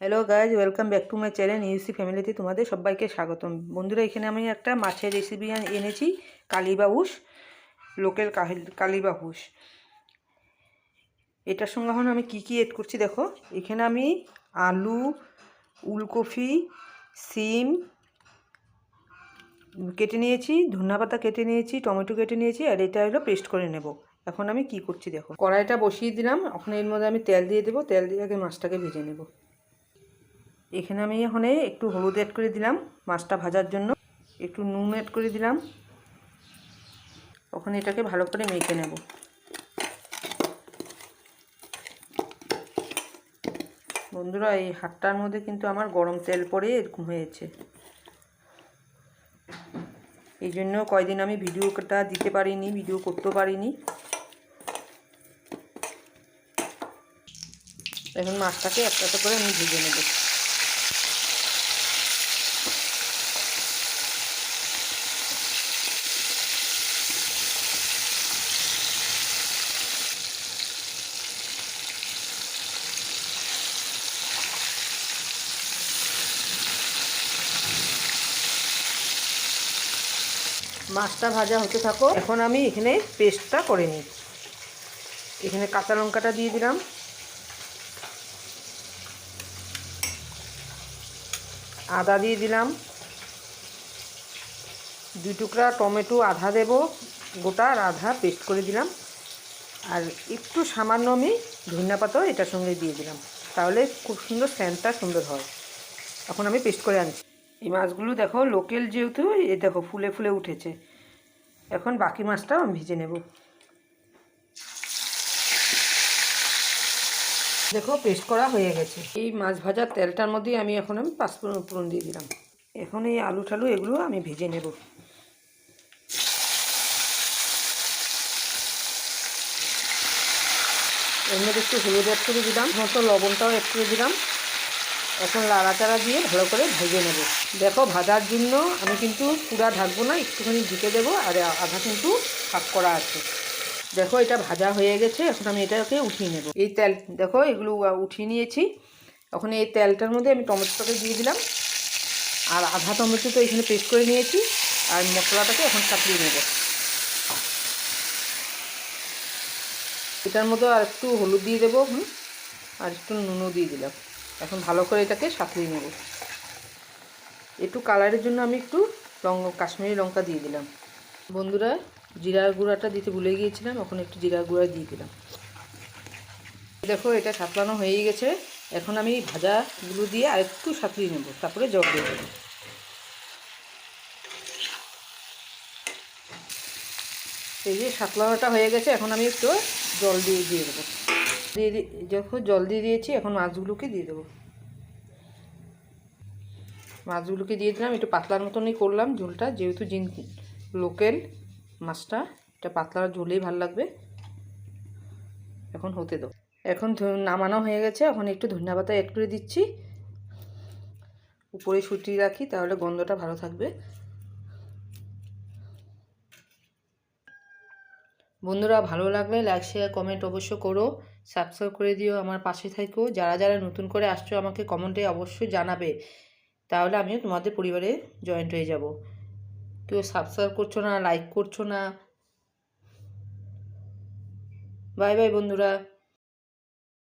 Hello guys welcome back to my channel ইউসি ফ্যামিলিতে তোমাদের সবাইকে স্বাগতম। বন্ধুরা, এখানে আমি একটা মাছের রেসিপি এনেছি কালীবাউস লোকাল কালীবাউস এটার সঙ্গে এখন আমি কি কি এড করছি দেখো। এখানে আমি আলু, উলকপি, সিম কেটে নিয়েছি ধনিয়া পাতা কেটে নিয়েছি, টমেটো কেটে নিয়েছি, আর এটা হলো পেস্ট করে নেব। এখন আমি কি করছি দেখো। কড়াইটা বসিয়ে দিলাম। এখন এর মধ্যে আমি তেল দিয়ে দেবো। তেল দিয়ে আগে মাছটাকে ভেজে নেব। এখানে আমি এখন একটু হলুদ অ্যাড করে দিলাম, মাছটা ভাজার জন্য। একটু নুন অ্যাড করে দিলাম। ওখানে এটাকে ভালো করে মেখে নেব। বন্ধুরা, এই হাটটার মধ্যে কিন্তু আমার গরম তেল পরে এরকম হয়েছে। এই জন্য কয়দিন আমি ভিডিওটা দিতে পারিনি, ভিডিও করতে পারিনি। এখন মাছটাকে একটা করে আমি ভেজে নেব। মাছটা ভাজা হতে থাকো। এখন আমি এখানে পেস্টটা করে নিই। এখানে কাঁচা লঙ্কাটা দিয়ে দিলাম। আদা দিয়ে দিলাম। দুই টুকরা টমেটো আধা দেব, গোটা আর আধা পেস্ট করে দিলাম। আর একটু সামান্য আমি ধনিয়া পাতাও এটার সঙ্গে দিয়ে দিলাম। তাহলে খুব সুন্দর স্যান্ডটা সুন্দর হয়। এখন আমি পেস্ট করে আনছি। এই মাছগুলো দেখো লোকেল যেহেতু, এ দেখো ফুলে ফুলে উঠেছে। এখন বাকি মাছটাও আমি ভেজে নেব। দেখো পেস্ট করা হয়ে গেছে। এই মাছ ভাজার তেলটার মধ্যে আমি এখন আমি পাঁচফোড়ন ফোড়ন দিয়ে দিলাম। এখন এই আলু ঠালু এগুলো আমি ভেজে নেব। এর মধ্যে একটু হলুদ অ্যাড করে দিলাম। মতো লবণটাও অ্যাড করে দিলাম। এখন লাড়াচাড়া দিয়ে ভালো করে ভেজে নেব। দেখো ভাজার জন্য আমি কিন্তু পুরা ঢাকবো না, একটুখানি ঢুকে দেবো আর আধা কিন্তু ফাঁক করা আছে। দেখো এটা ভাজা হয়ে গেছে, এখন আমি এটাকে উঠিয়ে নেব। এই তেল, দেখো এগুলো উঠিয়ে নিয়েছি। এখন এই তেলটার মধ্যে আমি টমেটোটাকে দিয়ে দিলাম। আর আধা টমেটো তো এখানে পেস্ট করে নিয়েছি, আর মশলাটাকে এখন কাটিয়ে নেব। এটার মধ্যে আর একটু হলুদ দিয়ে দেবো আর একটু নুনও দিয়ে দিলাম। এখন ভালো করে এটাকে সাঁতরিয়ে নেব। একটু কালারের জন্য আমি একটু লং কাশ্মীরি লঙ্কা দিয়ে দিলাম। বন্ধুরা, জিরার গুঁড়াটা দিতে ভুলে গিয়েছিলাম, এখন একটু জিরার গুঁড়া দিয়ে দিলাম। দেখো, এটা সাঁতলানো হয়েই গেছে। এখন আমি ভাজাগুলো দিয়ে আর একটু সাঁতরিয়ে নেব, তারপরে জল দিয়ে দেবো। এই যে সাতলানোটা হয়ে গেছে, এখন আমি একটু জল দিয়ে দিয়ে দেবো। দিয়ে যখন জল দিয়ে দিয়েছি, এখন মাছগুলোকে দিয়ে দেবো। মাছগুলোকে দিয়ে দিলাম, একটু পাতলার মতনই করলাম ঝোলটা, যেহেতু জিন লোকেল মাছটা এটা পাতলা ঝোলেই ভালো লাগবে। এখন হতে দাও। এখন নামানো হয়ে গেছে, এখন একটু ধনিয়া পাতা অ্যাড করে দিচ্ছি। উপরে সুটিয়ে রাখি, তাহলে গন্ধটা ভালো থাকবে। বন্ধুরা, ভালো লাগলে লাইক শেয়ার কমেন্ট অবশ্য করো। সাবস্ক্রাইব করে দিও, আমার পাশে থাকো। যারা যারা নতুন করে আসছো আমাকে কমেন্টে অবশ্যই জানাবে। তাহলে আমিও তোমাদের পরিবারে জয়েন্ট হয়ে যাব। কেউ সাবস্ক্রাইব করছ না লাইক করছ না। বাই বাই বন্ধুরা।